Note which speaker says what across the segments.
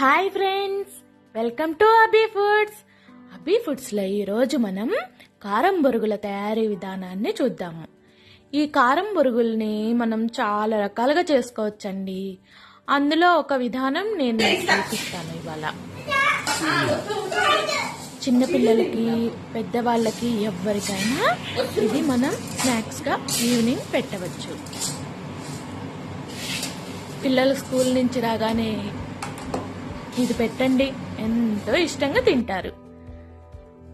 Speaker 1: Hi friends welcome to Abi foods. Abi ఫుడ్స్లో ఈరోజు మనం కారం బొరుగుల తయారీ విధానాన్ని చూద్దాము. ఈ కారం బొరుగుల్ని మనం చాలా రకాలుగా చేసుకోవచ్చండి. అందులో ఒక విధానం నేను చూపిస్తాను ఇవాళ. చిన్నపిల్లలకి పెద్దవాళ్ళకి ఎవరికైనా ఇది మనం స్నాక్స్గా ఈవినింగ్ పెట్టవచ్చు. పిల్లలు స్కూల్ నుంచి రాగానే ఇది పెట్టండి. ఎంతో ఇష్టంగా తింటారు.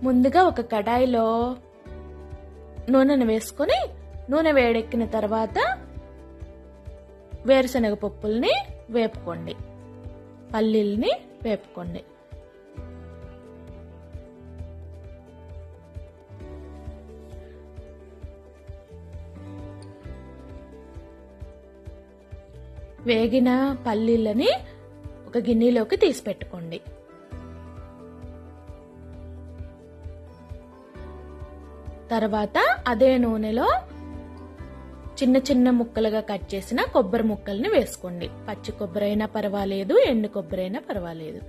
Speaker 1: ముందుగా ఒక కడాయిలో నూనెను వేసుకొని నూనె వేడెక్కిన తర్వాత వేరుశనగ పప్పుల్ని వేపుకోండి. పల్లీల్ని వేపుకోండి. వేగిన పల్లీలని ఒక గిన్నెలోకి తీసి పెట్టుకోండి తర్వాత అదే నూనెలో చిన్న చిన్న ముక్కలుగా కట్ చేసిన కొబ్బరి ముక్కల్ని వేసుకోండి. పచ్చి కొబ్బరి అయినా పర్వాలేదు ఎండు కొబ్బరి అయినా పర్వాలేదు.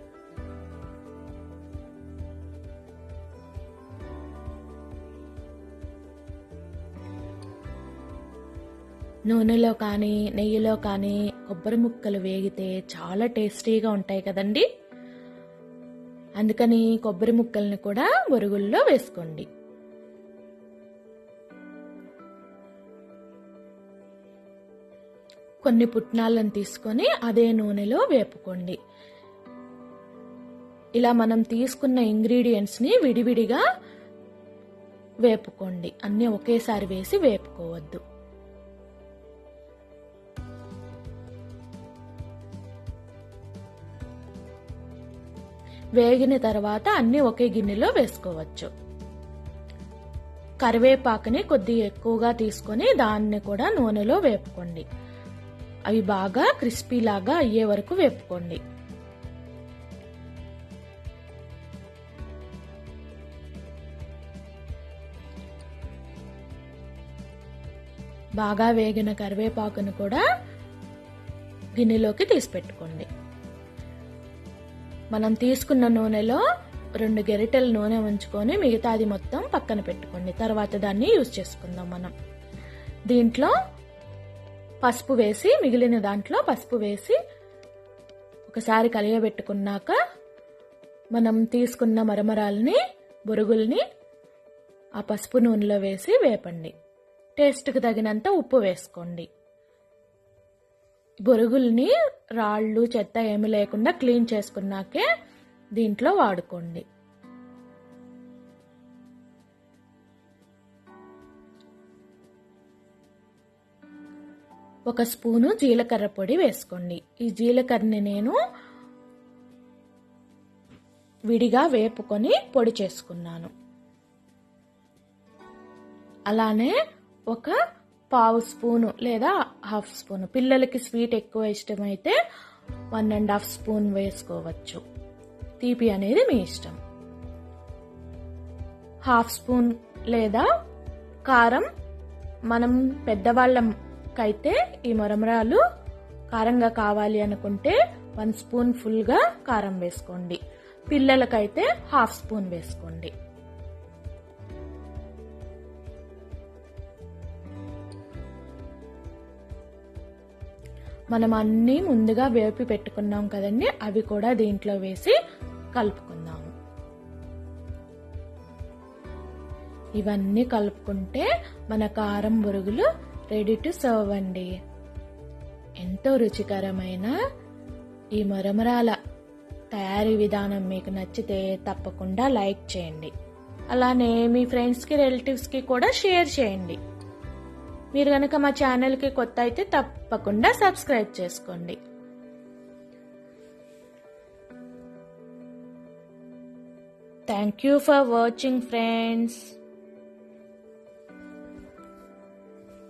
Speaker 1: నూనెలో కానీ నెయ్యిలో కానీ కొబ్బరి ముక్కలు వేగితే చాలా టేస్టీగా ఉంటాయి కదండి. అందుకని కొబ్బరి ముక్కల్ని కూడా ఒరుగుల్లో వేసుకోండి. కొన్ని పుట్నాలను తీసుకొని అదే నూనెలో వేపుకోండి. ఇలా మనం తీసుకున్న ఇంగ్రీడియంట్స్ని విడివిడిగా వేపుకోండి. అన్నీ ఒకేసారి వేసి వేపుకోవద్దు. వేగిన తర్వాత అన్ని ఒకే గిన్నెలో వేసుకోవచ్చు. కరివేపాకుని కొద్ది ఎక్కువగా తీసుకొని దాన్ని కూడా నూనెలో వేపుకోండి. అవి బాగా క్రిస్పీ లాగా అయ్యే వరకు వేపుకోండి. బాగా వేగిన కరివేపాకును కూడా గిన్నెలోకి తీసి పెట్టుకోండి మనం తీసుకున్న నూనెలో రెండు గెరిటెల నూనె ఉంచుకొని మిగతాది మొత్తం పక్కన పెట్టుకోండి. తర్వాత దాన్ని యూజ్ చేసుకుందాం మనం. దీంట్లో పసుపు వేసి మిగిలిన దాంట్లో పసుపు వేసి ఒకసారి కలియబెట్టుకున్నాక మనం తీసుకున్న మరమరాల్ని బొరుగుల్ని ఆ పసుపు నూనెలో వేసి వేపండి. టేస్ట్కి తగినంత ఉప్పు వేసుకోండి. బొరుగుల్ని రాళ్ళు చెత్త ఏమి లేకుండా క్లీన్ చేసుకున్నాకే దీంట్లో వాడుకోండి. ఒక స్పూను జీలకర్ర పొడి వేసుకోండి. ఈ జీలకర్రని నేను విడిగా వేపుకొని పొడి చేసుకున్నాను. అలానే ఒక పావు స్పూను లేదా హాఫ్ స్పూన్. పిల్లలకి స్వీట్ ఎక్కువ ఇష్టమైతే వన్ అండ్ హాఫ్ స్పూన్ వేసుకోవచ్చు. తీపి అనేది మీ ఇష్టం. హాఫ్ స్పూన్ లేదా కారం. మనం పెద్దవాళ్ళకైతే ఈ మరమరాలు కారంగా కావాలి అనుకుంటే వన్ స్పూన్ ఫుల్గా కారం వేసుకోండి. పిల్లలకైతే హాఫ్ స్పూన్ వేసుకోండి. మనం అన్నీ ముందుగా వేపి పెట్టుకున్నాం కదండి అవి కూడా దీంట్లో వేసి కలుపుకుందాము. ఇవన్నీ కలుపుకుంటే మన కారం బురుగులు రెడీ టు సర్వ్ అండి. ఎంతో రుచికరమైన ఈ మరమరాల తయారీ విధానం మీకు నచ్చితే తప్పకుండా లైక్ చేయండి. అలానే మీ ఫ్రెండ్స్కి రిలేటివ్స్కి కూడా షేర్ చేయండి. మీరు కనుక మా ఛానల్కి కొత్త అయితే తప్పకుండా సబ్స్క్రైబ్ చేసుకోండి. Thank you for watching friends